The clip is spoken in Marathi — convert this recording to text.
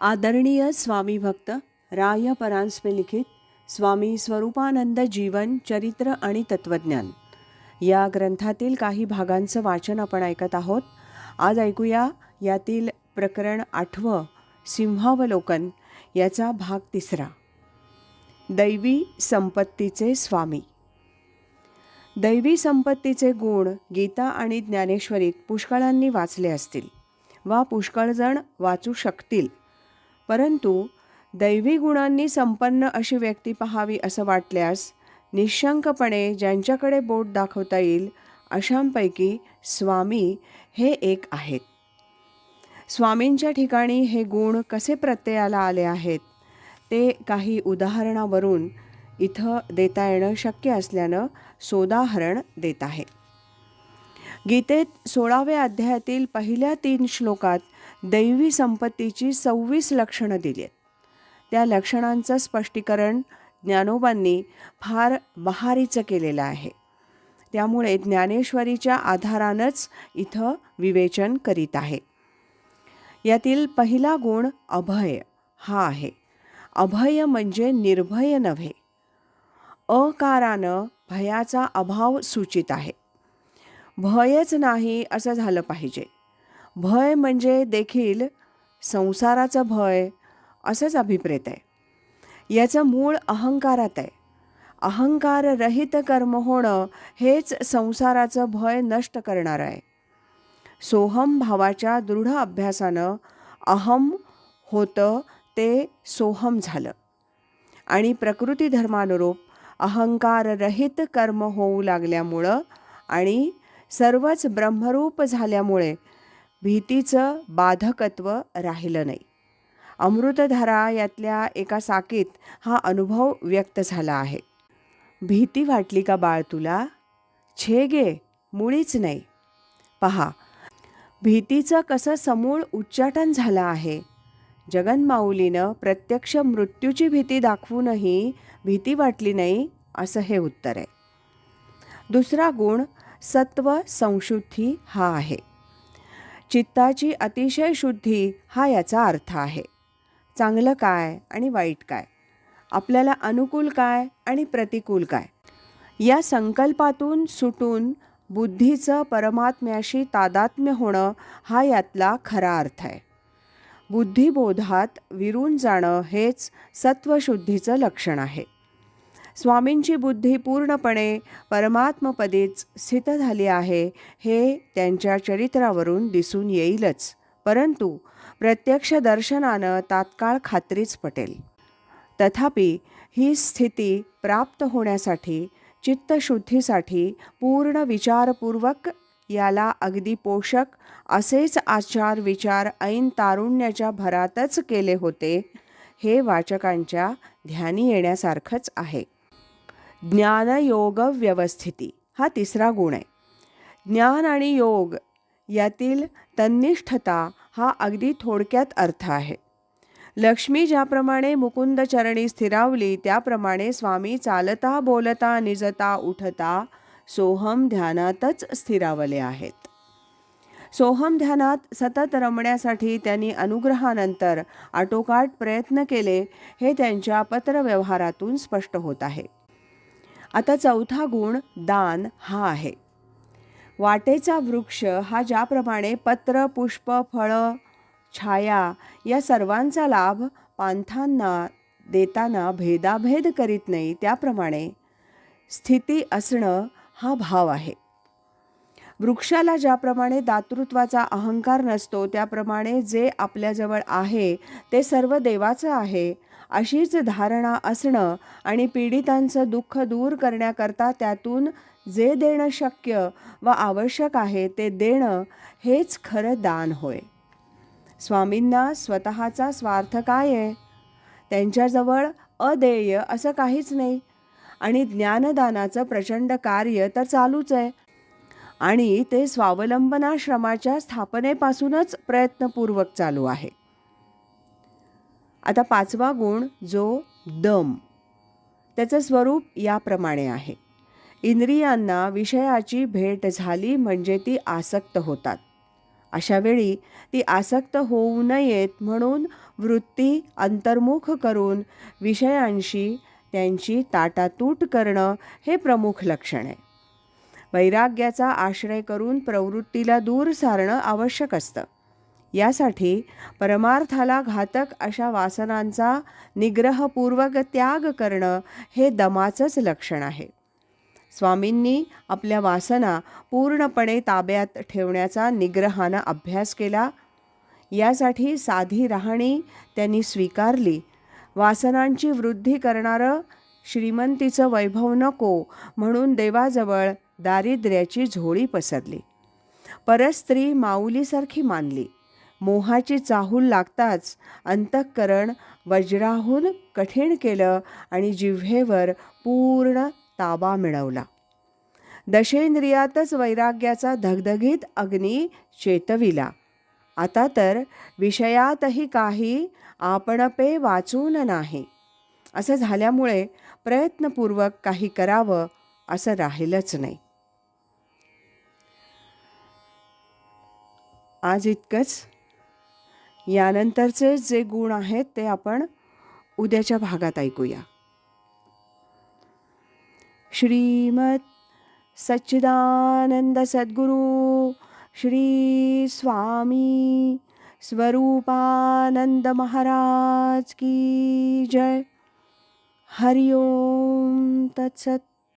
आदरणीय स्वामी भक्त राय परांजपे लिखित स्वामी स्वरूपानंद जीवन चरित्र आणि तत्वज्ञान. या ग्रंथातील काही भागांचं वाचन आपण ऐकत आहोत. आज ऐकूया यातील प्रकरण आठवं सिंहावलोकन याचा भाग तिसरा. दैवी संपत्तीचे स्वामी. दैवी संपत्तीचे गुण गीता आणि ज्ञानेश्वरीत पुष्कळांनी वाचले असतील वा पुष्कळजण वाचू शकतील. परंतु दैवी गुणांनी संपन्न अशी व्यक्ती पाहावी असं वाटल्यास निशंकपणे ज्यांच्याकडे बोट दाखवता येईल अशांपैकी स्वामी हे एक आहेत. स्वामींच्या ठिकाणी हे गुण कसे प्रत्ययाला आले आहेत ते काही उदाहरणावरून इथं देता येणं शक्य असल्यानं सोदाहरण देत आहे. गीतेत सोळाव्या अध्यायातील पहिल्या तीन श्लोकात दैवी संपत्तीची सव्वीस लक्षणं दिली आहेत. त्या लक्षणांचं स्पष्टीकरण ज्ञानोबांनी फार बहारीचं केलेलं आहे. त्यामुळे ज्ञानेश्वरीच्या आधारानंच इथं विवेचन करीत आहे. यातील पहिला गुण अभय हा आहे. अभय म्हणजे निर्भय नव्हे. अकारानं भयाचा अभाव सूचित आहे. भयच नाही असं झालं पाहिजे. भय म्हणजे देखील संसाराचं भय असंच अभिप्रेत आहे. याचं मूळ अहंकारात आहे. अहंकार रहित कर्म होणं हेच संसाराचं भय नष्ट करणार आहे. सोहम भावाच्या दृढ अभ्यासानं अहम होतं ते सोहम झालं. आणि प्रकृती धर्मानुरूप अहंकाररहित कर्म होऊ लागल्यामुळं आणि सर्वच ब्रह्मरूप झाल्यामुळे भीतीचं बाधकत्व राहिलं नाही. अमृतधारा यातल्या एका साकीत हा अनुभव व्यक्त झाला आहे. भीती वाटली का बाळ तुला? छे गे मुळीच नाही. पहा भीतीचं कसं समूळ उच्चाटन झालं आहे? जगनमाऊलीनं प्रत्यक्ष मृत्यूची भीती दाखवूनही भीती वाटली नाही असं हे उत्तर आहे. दुसरा गुण सत्व संशुद्धी हा आहे. चित्ताची अतिशय शुद्धी हा याचा अर्थ आहे. चांगलं काय आणि वाईट काय? आपल्याला अनुकूल काय आणि प्रतिकूल काय? या संकल्पातून सुटून बुद्धीचं परमात्म्याशी तादात्म्य होणं हा यातला खरा अर्थ आहे. बुद्धिबोधात विरून जाणं हेच सत्वशुद्धीचं लक्षण आहे. स्वामींची बुद्धी पूर्णपणे परमात्मपदीच स्थित झाली आहे हे त्यांच्या चरित्रावरून दिसून येईलच. परंतु प्रत्यक्ष दर्शनानं तात्काळ खात्रीच पटेल. तथापि ही स्थिती प्राप्त होण्यासाठी चित्तशुद्धीसाठी पूर्ण विचारपूर्वक याला अगदी पोषक असेच आचार विचार ऐन तारुण्याच्या भरातच केले होते हे वाचकांच्या ध्यानी येण्यासारखंच आहे. ज्ञानयोग व्यवस्थिती हा तिसरा गुण आहे. ज्ञान आणि योग यातील तन्निष्ठता हा अगदी थोडक्यात अर्थ आहे. लक्ष्मी ज्याप्रमाणे मुकुंद चरणी स्थिरावली त्याप्रमाणे स्वामी चालता बोलता निजता उठता सोहम ध्यानातच स्थिरावले आहेत. सोहम ध्यानात सतत रमण्यासाठी त्यांनी अनुग्रहानंतर आटोकाट प्रयत्न केले हे त्यांच्या पत्रव्यवहारातून स्पष्ट होत आहे. आता चौथा गुण दान हा आहे. वाटेचा वृक्ष हा ज्याप्रमाणे पत्र पुष्प फळं छाया या सर्वांचा लाभ पांथांना देताना भेदाभेद करीत नाही त्याप्रमाणे स्थिती असणं हा भाव आहे. वृक्षाला ज्याप्रमाणे दातृत्वाचा अहंकार नसतो त्याप्रमाणे जे आपल्याजवळ आहे ते सर्व देवाचं आहे अशीच धारणा असणं आणि पीडितांचं दुःख दूर करण्याकरता त्यातून जे देणं शक्य व आवश्यक आहे ते देणं हेच खरं दान होय. स्वामींना स्वतःचा स्वार्थ काय आहे? त्यांच्याजवळ अदेय असं काहीच नाही आणि ज्ञानदानाचं प्रचंड कार्य तर चालूच आहे. आणि ते स्वावलंबनाश्रमाच्या स्थापनेपासूनच प्रयत्नपूर्वक चालू आहे. आता पाचवा गुण जो दम. त्याचं स्वरूप याप्रमाणे आहे. इंद्रियांना विषयाची भेट झाली म्हणजे ती आसक्त होतात. अशा वेळी ती आसक्त होऊ नयेत म्हणून वृत्ती अंतर्मुख करून विषयांशी त्यांची ताटातूट करणं हे प्रमुख लक्षण आहे. वैराग्याचा आश्रय करून प्रवृत्तीला दूर सारणं आवश्यक असतं. यासाठी परमार्थाला घातक अशा वासनांचा निग्रहपूर्वक त्याग करणं हे दमाचंच लक्षण आहे. स्वामींनी आपल्या वासना पूर्णपणे ताब्यात ठेवण्याचा निग्रहानं अभ्यास केला. यासाठी साधी राहणी त्यांनी स्वीकारली. वासनांची वृद्धी करणारं श्रीमंतीचं वैभव नको म्हणून देवाजवळ दारिद्र्याची झोळी पसरली. परस्त्री माऊलीसारखी मानली. मोहाची चाहूल लागताच अंतःकरण वज्राहून कठीण केलं आणि जिव्हेवर पूर्ण ताबा मिळवला. दशेंद्रियातच वैराग्याचा धगधगीत अग्नी चेतविला. आता तर विषयातही काही आपणपे वाचून नाही. असं झाल्यामुळे प्रयत्नपूर्वक काही करावं असं राहिलंच नाही. आज इतकंच. यानंतरचे जे गुण आहेत ते आपण उद्याच्या भागात ऐकूया. श्रीमत सच्चिदानंद सद्गुरु श्री स्वामी स्वरूपानंद महाराज की जय. हरिओम तत्सत.